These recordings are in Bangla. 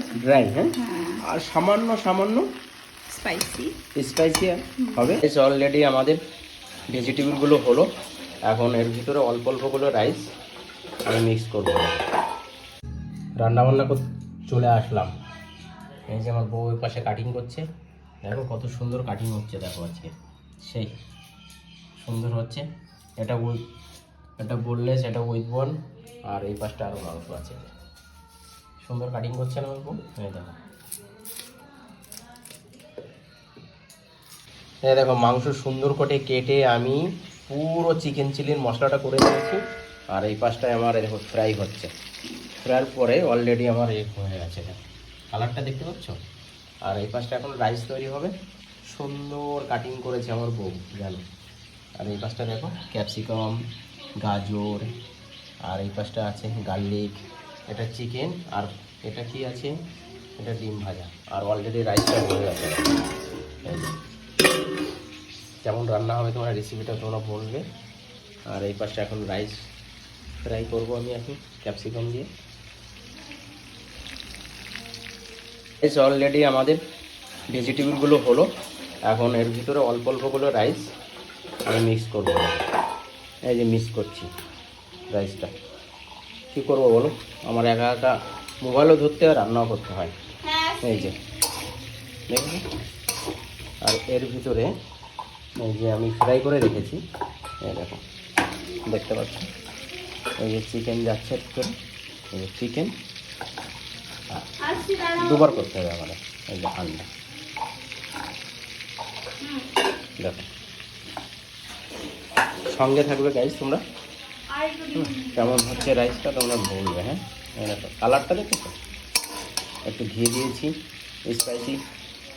আছে ড্রাই হ্যাঁ আর সামান্য সামান্য স্পাইসি স্পাইসি হবে। অলরেডি আমাদের ভেজিটেবলগুলো হলো। এখন এর ভিতরে অল্প অল্পগুলো রাইস আমি মিক্স করব। রান্না বান্না চলে আসলাম। এই যে আমার বউ পাশে কাটিং করছে। দেখো কত সুন্দর কাটিং হচ্ছে দেখো আজকে। সেই সুন্দর হচ্ছে। এটা এটা বললে সেটা উইথ বন আর এই পাশটা আরও মাংস আছে। সুন্দর কাটিং করছে না আমার এই দেখো। এই দেখো, মাংস সুন্দর করে কেটে আমি পুরো চিকেন চিলির মশলাটা করে নিয়েছি। আর এই পাশটায় আমার দেখো ফ্রাই হচ্ছে। ফ্রাইয়ের পরে অলরেডি আমার এ হয়ে গেছে কালারটা দেখতে পাচ্ছ? আর এই পাশটা এখন রাইস তৈরি হবে। সুন্দর কাটিং করেছে আমার বউ, জানো? আর এই পাশটা দেখো ক্যাপসিকাম গাজর, আর এই পাশটা আছে গার্লিক এটা চিকেন আর এটা কি আছে? এটা ডিম ভাজা। আর অলরেডি রাইসটা হয়ে গেছে। যেমন রান্না হবে তোমার রেসিপিটা তোমরা বলবে। আর এই পাশটা এখন রাইস ফ্রাই করব আমি এখন ক্যাপসিকাম দিয়ে। এই অলরেডি আমাদের ভেজিটেবলগুলো হলো। এখন এর ভিতরে অল্প অল্পগুলো রাইস আমি মিক্স করব। এই যে মিক্স করছি রাইসটা কী করব বলো? আমার একা একা মোবাইলও ধরতে হয় রান্নাও করতে হয়। এই যে দেখুন। আর এর ভিতরে এই যে আমি ফ্রাই করে রেখেছি। এই দেখো দেখতে পাচ্ছ? এই যে চিকেন যাচ্ছে করে এই যে চিকেন দুবার করতে হবে আমাদের। এই যে আন্ডা দেখো। সঙ্গে থাকবে গাইস তোমরা? কেমন হচ্ছে রাইসটা তোমরা বলবে হ্যাঁ? কালারটা দেখেছ? একটু ঘি দিয়েছি স্পাইসি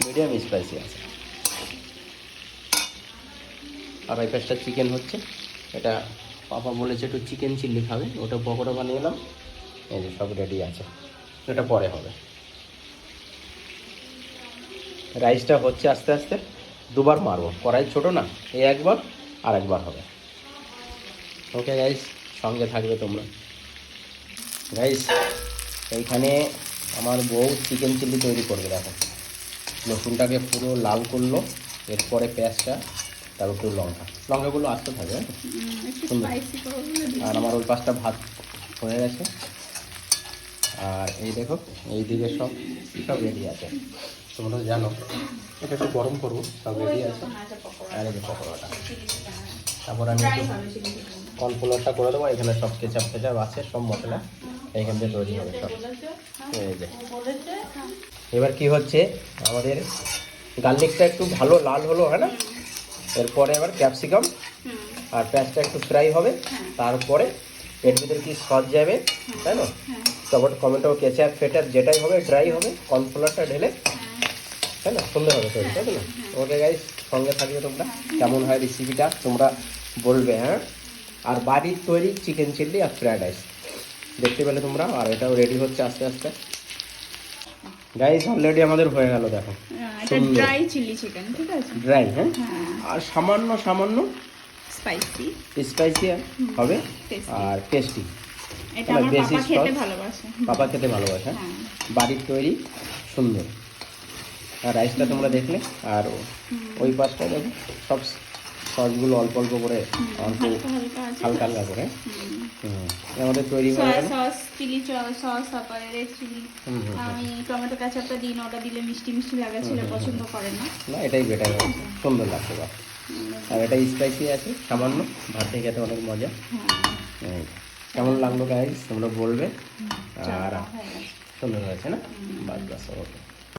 মিডিয়াম স্পাইসি আছে। আর এই পাশটা চিকেন হচ্ছে। এটা পাপা বলেছে একটু চিকেন চিল্লি খাবে, ওটা পকোড়া বানিয়ে এলাম এই যে সব রেডি আছে। এটা পরে হবে। রাইসটা হচ্ছে আস্তে আস্তে দুবার মারবো। কড়াই ছোটো না, এই একবার আর একবার হবে। ওকে গাইস সঙ্গে থাকবে তোমরা। গাইস এইখানে আমার বউ চিকেন চিল্লি তৈরি করবে দেখো। রসুনটাকে পুরো লাল করল এরপরে পেঁয়াজটা তারপর একটু লঙ্কা। লঙ্কাগুলো আসতে থাকবে হ্যাঁ? আর আমার ওই পাশটা ভাত হয়ে গেছে। আর এই দেখো এই দিকে সব সব রেডি আছে। তোমরা জানো এটা একটু গরম করব সব রেডি আছে। আর এই যে পকোড়াটা। তারপর আমি কর্নফ্লোরটা করে দেবো, এখানে সব কেচাপ ফেচাপ আছে, সব মশলা এইখান থেকে তৈরি হবে সব। এবার কি হচ্ছে, আমাদের গার্লিকটা একটু ভালো লাল হলো হ্যাঁ না? এরপরে এবার ক্যাপসিকাম আর পেঁয়াজটা একটু ফ্রাই হবে, তারপরে এর ভিতরে কি সস যাবে, তাই না? তারপর টমেটো, কেচাপ ফেটার যেটাই হবে ড্রাই হবে কর্নফ্লাওয়ারটা ঢেলে, তাই না? সুন্দর হবে তৈরি, তাই না? ওকে গাইস সঙ্গে থাকবে তোমরা। কেমন হয় রেসিপিটা তোমরা বলবে হ্যাঁ? আর বাড়ির তৈরি চিকেন চিল্লি আর ফ্রায়েড রাইস দেখতে পেলে তোমরা আর এটাও রেডি হচ্ছে আস্তে আস্তে। গাইস অলরেডি আমাদের হয়ে গেল দেখো। হ্যাঁ, এটা ড্রাই চিলি চিকেন ঠিক আছে? ড্রাই হ্যাঁ? হ্যাঁ। আর সামান্য সামান্য স্পাইসি স্পাইসি হবে। আর টেস্টি এটা মানে আমার পাপা খেতে? ভালোবাসে। পাপা খেতে ভালোবাসে হ্যাঁ? হ্যাঁ। বাড়ির তৈরি সুন্দর। আর রাইসটা তোমরা দেখলে আর ওই পাশটা দেখো সব সসগুলো অল্প অল্প করে অল্প হালকা হালকা করে। আমাদের তৈরি হয়ে গেল সস চিলি সস তারপরে রেড চিলি আমি টমেটো কাঁচাপটা দিন ওটা দিলে মিষ্টি মিষ্টি লাগা ছিল পছন্দ করে না। না এটাই বেটার সুন্দর লাগছে বা। আর এটা স্পাইসি আছে সামান্য। ভাতে খেতে অনেক মজা। হ্যাঁ। কেমন লাগল গাইজ তোমরা বলবে। আর। সুন্দর হয়েছে না? বাস বাস ওকে